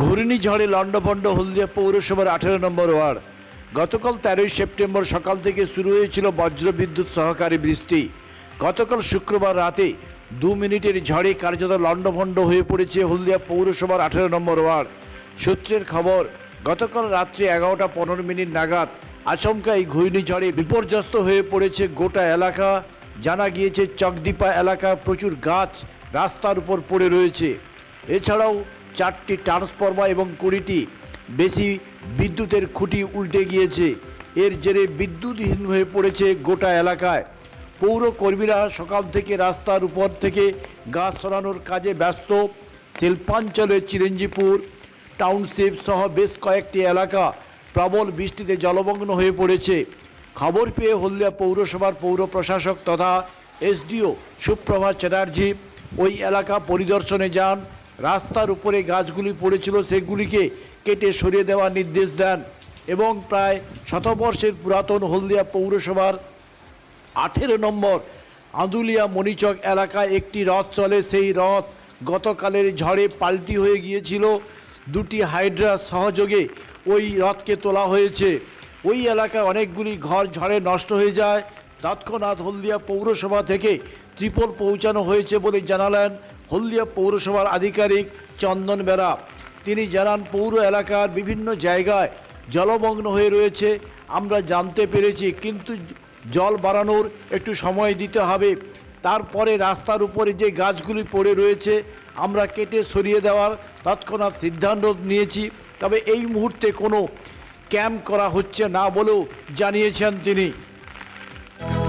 ঘূর্ণিঝড়ে লণ্ডভণ্ড হলদিয়া পৌরসভার আঠেরো নম্বর ওয়ার্ড। গতকাল তেরোই সেপ্টেম্বর সকাল থেকে শুরু হয়েছিল বজ্রবিদ্যুৎ সহকারী বৃষ্টি। গতকাল শুক্রবার রাতে দু মিনিটের ঝড়ে কার্যত লণ্ডভণ্ড হয়ে পড়েছে হলদিয়া পৌরসভার আঠেরো নম্বর ওয়ার্ড। সূত্রের খবর, গতকাল রাত্রি এগারোটা পনেরো মিনিট নাগাদ আচমকা এই ঘূর্ণিঝড়ে বিপর্যস্ত হয়ে পড়েছে গোটা এলাকা। জানা গিয়েছে, চকদীপা এলাকা প্রচুর গাছ রাস্তার উপর পড়ে রয়েছে। এছাড়াও চারটি ট্রান্সফর্মার এবং কুড়িটি বেশি বিদ্যুতের খুঁটি উল্টে গিয়েছে। এর জেরে বিদ্যুৎহীন হয়ে পড়েছে গোটা এলাকায়। পৌর কর্মীরা সকাল থেকে রাস্তার উপর থেকে গাছ সরানোর কাজে ব্যস্ত। শিল্পাঞ্চলের চিরঞ্জিপুর টাউনশিপ সহ বেশ কয়েকটি এলাকা প্রবল বৃষ্টিতে জলমগ্ন হয়ে পড়েছে। খবর পেয়ে হলদিয়া পৌরসভার পৌর প্রশাসক তথা এসডিও সুপ্রভা চ্যাটার্জি ওই এলাকা পরিদর্শনে যান। রাস্তার উপরে গাছগুলি পড়েছিল, সেগুলিকে কেটে সরিয়ে দেওয়ার নির্দেশ দেন এবং প্রায় শতবর্ষের পুরাতন হলদিয়া পৌরসভার আঠেরো নম্বর আঁদুলিয়া মণিচক এলাকায় একটি রথ চলে। সেই রথ গতকালের ঝড়ে পাল্টি হয়ে গিয়েছিল। দুটি হাইড্রা সহযোগে ওই রথকে তোলা হয়েছে। ওই এলাকায় অনেকগুলি ঘর ঝড়ে নষ্ট হয়ে যায়। তৎক্ষণাৎ হলদিয়া পৌরসভা থেকে ত্রিপল পৌঁছানো হয়েছে বলে জানালেন হলদিয়া পৌরসভার আধিকারিক চন্দন বেরা তিনি জানান, পৌর এলাকার বিভিন্ন জায়গায় জলমগ্ন হয়ে রয়েছে। আমরা জানতে পেরেছি, কিন্তু জল বাড়ানোর একটু সময় দিতে হবে। তারপরে রাস্তার উপরে যে গাছগুলি পড়ে রয়েছে, আমরা কেটে সরিয়ে দেওয়ার তৎক্ষণাৎ সিদ্ধান্ত নিয়েছি। তবে এই মুহূর্তে কোনো ক্যাম্প করা হচ্ছে না বলেও জানিয়েছেন তিনি।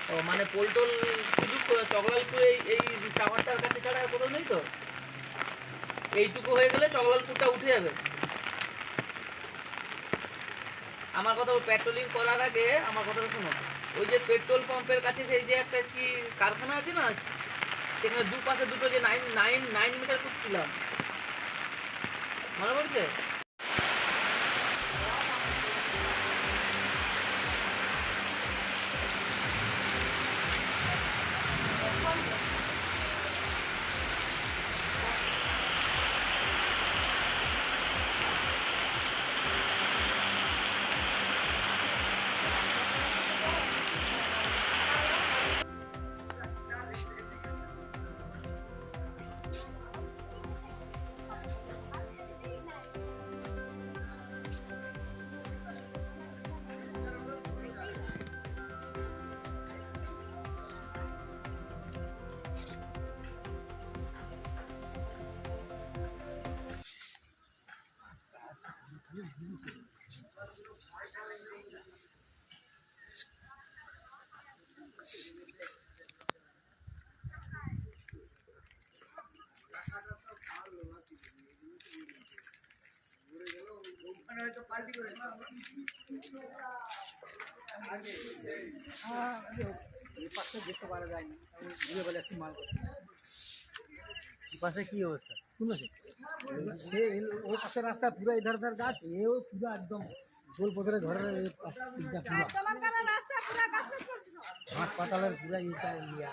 আচ্ছা, মানে পোলটোল শুধু চকলালপুর এই এই টাওয়ারটার কাছে ছাড়া কোনো নেই তো? এইটুকু হয়ে গেলে চকলালপুরটা উঠে যাবে। আমার কথা পেট্রোলিং করার আগে আমার কথাটা শোনো। ওই যে পেট্রোল পাম্পের কাছে সেই যে একটা কি কারখানা আছে না? সেখানে দুপাশে দুটো যে নাইন নাইন নাইন মিটার খুঁজছিলাম। মনে পড়ছে? পাশে কি অবস্থা শুনেছে ও পাশে রাস্তা পুরো ইধার ধার গাছ এও পুরো একদম গোল পথরে পুরো হাসপাতালের পুরো ইটা ইয়া